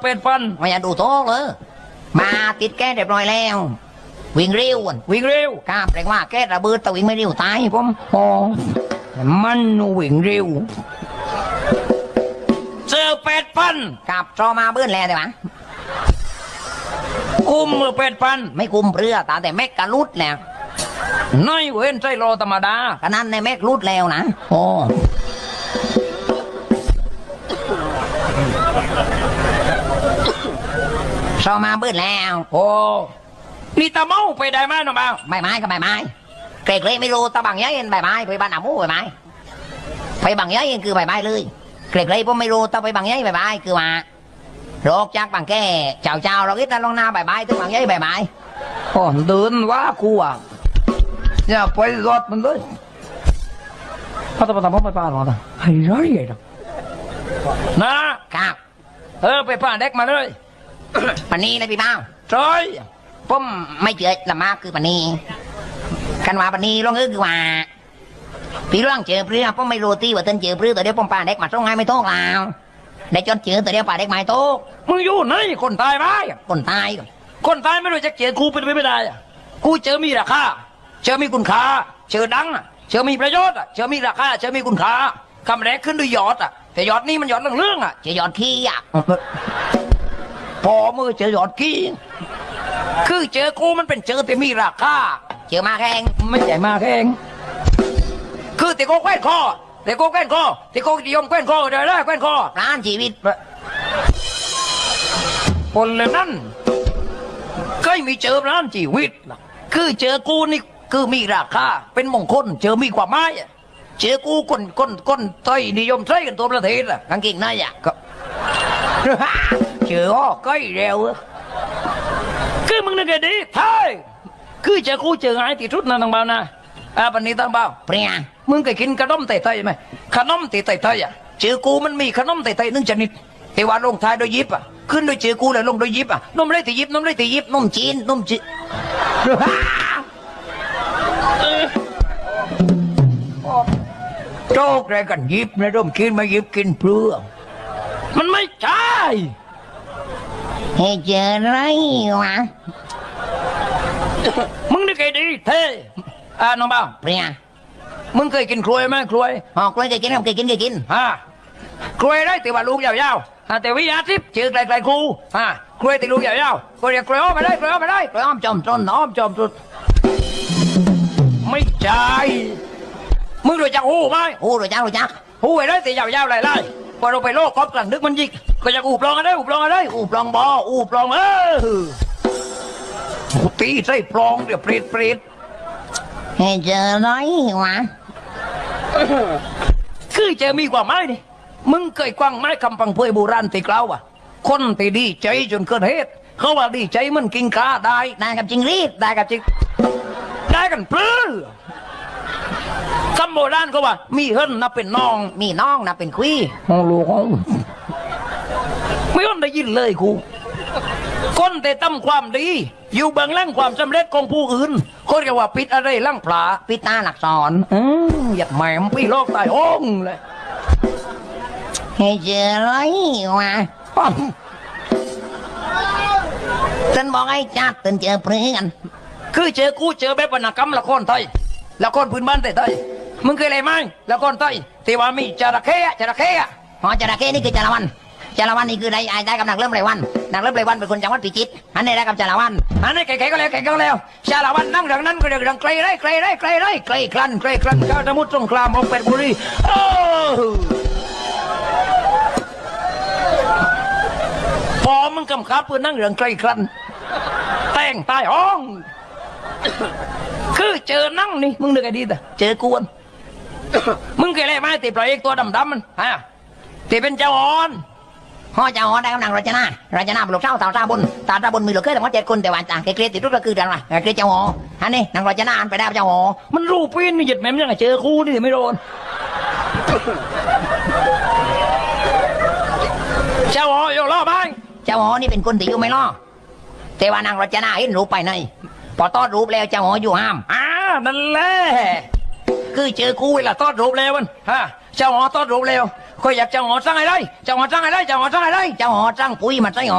เป็ดพันไม่อยากดูโต๊ะเลยมาติดแก้เรียบร้อยแล้ว วิ่งเร็วอะวิ่งเร็วกล้าแปลว่าแก้ระเบิดแต่วิ่งไม่เร็วตายผมโอ้มันวิ่งเร็วเจอเป็ดพันกับจอมาเบื้อนแล้วแต่ว่ากุมมือเป็ดพันไม่คุมเรือตาแต่แม็กกะลุดแล้วน้อยเว้นใจรอธรรมดาขนาดในแม็กลุดแล้วนะโอ้ จอมาเบื้อนแล้ว โอ้ นี่ตาเมาไปได้ไหมน้องบ่าวใบไม้กับใบไม้เกรกเลยไม่รู้ตะบังยัยเห็นใบไม้ไปบ้านอามูใบไม้ไปบังยัยเห็นคือใบไม้เลยเกรกเลยผมไม่รู้ตะไปบังยัยใบไม้คือว่าโรคจากบางแก่เจ้าเจ้าเราคิดนะลงหน้าใบไม้ถึงบางยัยใบไม้โอ้เดินว่ากูอะอย่าไปรถมันเลยพอตะพอตะพอไปป้าหรอตะไอ้ร้อยไอ้ดอกนะครับเออไปป้าเด็กมาเลย ปันนี้เลยพี่เบ้าจอยผมไม่เจอละมากคือปันนี้ กันว่าปันนี้ลงเออคือว่า พี่เรื่องเจอเพื่อผมไม่รู้ที่ว่าเต้นเจอเพื่อแต่เดี๋ยวผมป่าเด็กมาส่งให้ไม่โทษแล้วได้จนเจอแต่เดี๋ยวป่าเด็กไม่โทษมึงอยู่ไหนคนตายไหมคนตายก่อนคนตายไม่รู้จะเจอกูเป็นไปไม่ได้อะกูเจอมีราคาเจอมีคุณค่าเจอดังอะเจอมีประโยชน์อะเจอมีราคาเจอมีคุณค่าคำแรกขึ้นด้วยยอดอะแต่ยอดนี่มันยอดเรื่องๆอะเจอยอดขี้อะ พอมือเจอยอดกี้คือเจอกูมันเป็นเจอแต่มีราคาเจอมาแข่งไม่ใช่มาแข่งคือแต่โกแคว้นคอแต่โกแคว้นคอแต่โกนิยมแคว้นคอเดี๋ยวได้แคว้นคอร้านชีวิตคนเลยนั่นเคยมีเจอร้านชีวิตล่ะคือเจอกูนี่คือมีราคาเป็นมงคลเจอมีความหมายอะเจอกูคนคนคนไทยนิยมใช้กันตัวประเทศอะกางเกงในอะก็ เจออ้อใกล้เร็วอะคือมึงนึกไงดีไทยคือเจอกูเจอไงที่ทุดนะทางบ้านนะอ่าปันนี้ทางบ้านเปรี้ยมึงเคยกินขนมไต่ไทยไหมขนมไต่ไทยไทยอะเจอกูมันมีขนมไต่ไทยหนึ่งชนิดแต่ว่าลงท้ายโดยยิบอะขึ้นโดยเจอกูแล้วลงโดยยิบอะนมเลยตียิบนมเลยตียิบนมจีนนมจีนโจกอะไรกันยิบนะร่มกินมายิบกินเปลือกมันไม่ใช่ ให้เจออะไรวะมึงนี่เคยดีเท่อ่าน้องเบ้าเปรี้ยมึงเคยกินกล้วยไหมกล้วยหอกกล้วยเคยกินครับเคยกินเคยกินฮะกล้วยได้แต่ว่าลูกยาวๆฮะแต่วิยาทิพย์ชื่อไกลๆครูฮะกล้วยแต่ลูกยาวๆก็เรียกกล้วยอ้อมไปได้กล้วยอ้อมไปได้กล้วยอ้อมจอมต้นอ้อมจอมสุดไม่ใช่มึงรู้จักหูไหมโอ้รู้จักรู้จักหูไอ้ได้แต่ยาวๆไล่ๆ พอเราไปโลกกอบกลางดึกมันยิกก็จะอูบลองกันได้อูบลองกันได้อูบลองบออูบลองเออกูตีใส่ปลองเดี๋ยวเปรตเปรตให้เจออะไรวะคือเจอมีกว่าไม้นี่มึงเคยกว้างไม้คำพังเพยโบราณตีกล่าวว่าคนตีดีใจจนเกินเหตุเขาว่าดีใจมันกินกาได้ได้กับจิงรีดได้กับจริงได้กันปลื้อ คำโบราณเขาว่า มีเฮิรนนับเป็นน้อง มีน้องนะเป็นคุยโอ้ลูกเขาไม่ต้องได้ยินเลยครูคนแต่ทำความดี อยู่เบื้องหล่างความสำเร็จของผู้อื่นคนเรียกว่าปิดอะไรล่างผลาพิตาหลักสอนอืมหยัดแหมมพี่โลกตายโองเลยให้เจออะไรวะปั๊มฉันบอกให้จัดเตือนเจอเพื่อนคือเจอกูเจอแบบวรรณกรรมละครไทยละครพื้นบ้านไทยๆ มึงเคยอะไรไหมละครไทยที่ว่ามีจระเข้อะจระเข้อะหอจระเข้นี่คือจาระวันจาระวันนี่คือได้ได้กับนางเริ่มไรวันนางเริ่มไรวันเป็นคนจังหวัดพิจิตรอันนี้ได้กับจาระวันอันนี้แก่ๆก็แล้วแก่ๆก็แล้วชาละวันนั่งเรื่องนั้นก็เรื่องไกลไรไกลไรไกลไรไกลคลันไกลคลันข้าสมุทรสงครามออกเป็ดบุรีโอ้พอมึงกำคับเพื่อนั่งเรื่องไกลคลันแต่งตายห้อง คือเจอนั่งนี่มึงนึกไอ้ดีแต่เจอกวน มึงเคยอะไรไหมตีปล่อยเอกตัวดำๆมันฮะตีเป็นเจ้าอ่อนหอจะหอได้กับนางรจนาราชนาบุรุษเท่าสาวตาบุญตาตาบุญมีเหลือเกินแต่ว่าเจ็ดคนแต่ว่าต่างเกลียดติดรุกก็คืออะไรเกลียดเจ้าหออันนี้นางรจนาอันไปได้เจ้าหอมันรูปปีนนี่หยุดแม่มยังไงเจอคู่นี่ไม่โดนเจ้าอ๋อโยล่อบ้างเจ้าหอนี่เป็นคนที่อยู่ไม่รอดแต่ว่านางรจนาเห็นรูปไปในพอตอดรูปแล้วเจ้าหออยู่ห้ามอ่านั่นแหละ คือเจอคู่เวลาตอดรูปแล้วมันฮะเจ้าหอตอดรูปแล้วก็อยากเจ้าหอสร้างอะไรเจ้าหอสร้างอะไรเจ้าหอสร้างอะไรเจ้าหอสร้างปุ๋ยมาใส่หอ